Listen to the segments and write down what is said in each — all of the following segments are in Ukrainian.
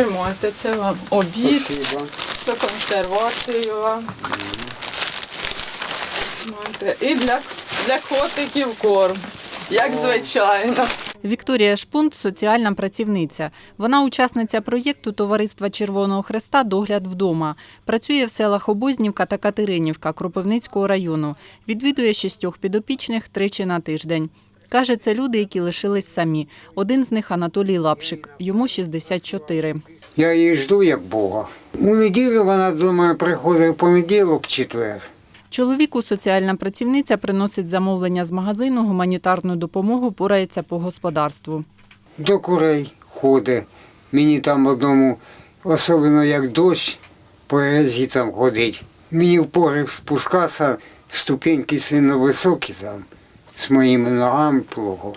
Тримайте, це вам обід, це консервацію вам. І для, для котиків корм, як звичайно. Вікторія Шпунт соціальна працівниця. Вона учасниця проєкту Товариства Червоного Хреста Догляд вдома. Працює в селах Обознівка та Катеринівка Кропивницького району. Відвідує шістьох підопічних тричі на тиждень. Каже, це люди, які лишились самі. Один з них Анатолій Лапшик. Йому 64. Я її жду як Бога. У неділю вона мене приходить в понеділок, четвер. Чоловіку соціальна працівниця приносить замовлення з магазину, гуманітарну допомогу, порається по господарству. До курей ходить. Мені там одному, особливо як дощ, по грязі там ходить. Мені в погріб спускатися, ступеньки сильно високі там, з моїми ногами плохо.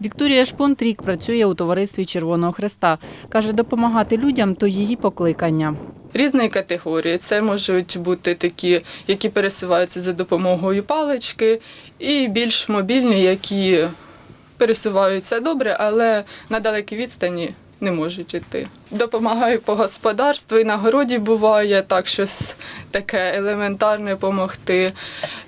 Вікторія Шпонт рік працює у товаристві Червоного Хреста. Каже, допомагати людям то її покликання. Різної категорії. Це можуть бути такі, які пересуваються за допомогою палички, і більш мобільні, які пересуваються добре, але на далекій відстані не можуть йти. Допомагаю по господарству і на городі буває так, щось таке елементарне допомогти.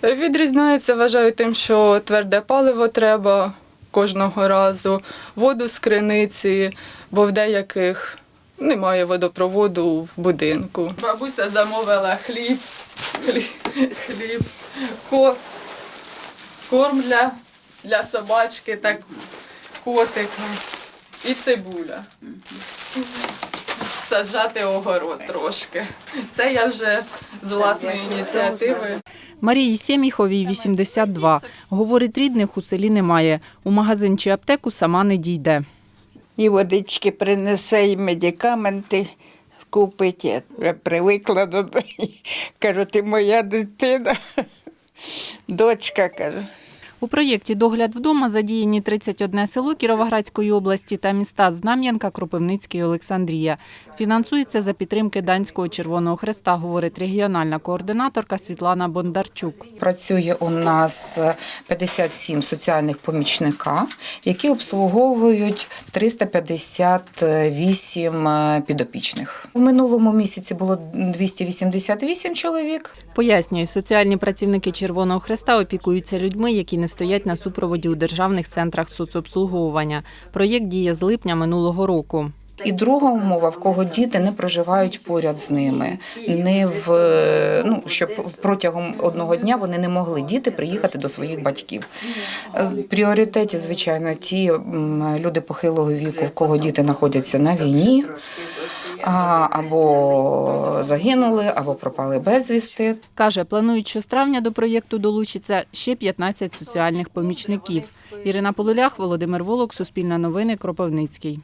Відрізняється, вважаю, тим, що тверде паливо треба кожного разу, воду з криниці, бо в деяких немає водопроводу в будинку. Бабуся замовила хліб, хліб, хліб ко- корм для, для собачки, так котика і цибуля. Саджати огород трошки. Це я вже з власної ініціативи. Марії Сєміховій 82. Говорить, рідних у селі немає. У магазин чи аптеку сама не дійде. і водички принесе, і медикаменти купить. Я привикла до неї. Кажу, ти моя дитина. Дочка кажу. У проєкті Догляд вдома задіяні 31 село Кіровоградської області та міста Знам'янка, Кропивницький і Олександрія. Фінансується за підтримки Данського Червоного Хреста, говорить регіональна координаторка Світлана Бондарчук. Працює у нас 57 соціальних помічника, які обслуговують 358 е, підопічних. В минулому місяці було 288 чоловік. Пояснює, соціальні працівники Червоного Хреста опікуються людьми, які не стоять на супроводі у державних центрах соцобслуговування. Проєкт діє з липня минулого року. І друга умова, в кого діти не проживають поряд з ними, не в ну щоб протягом одного дня вони не могли діти приїхати до своїх батьків. Е, пріоритеті, звичайно, ті люди похилого віку, в кого діти знаходяться на війні. Або загинули, або пропали безвісти. Каже, планують, що з травня до проєкту долучиться ще 15 соціальних помічників. Ірина Полулях, Володимир Волок, Суспільне новини, Кропивницький.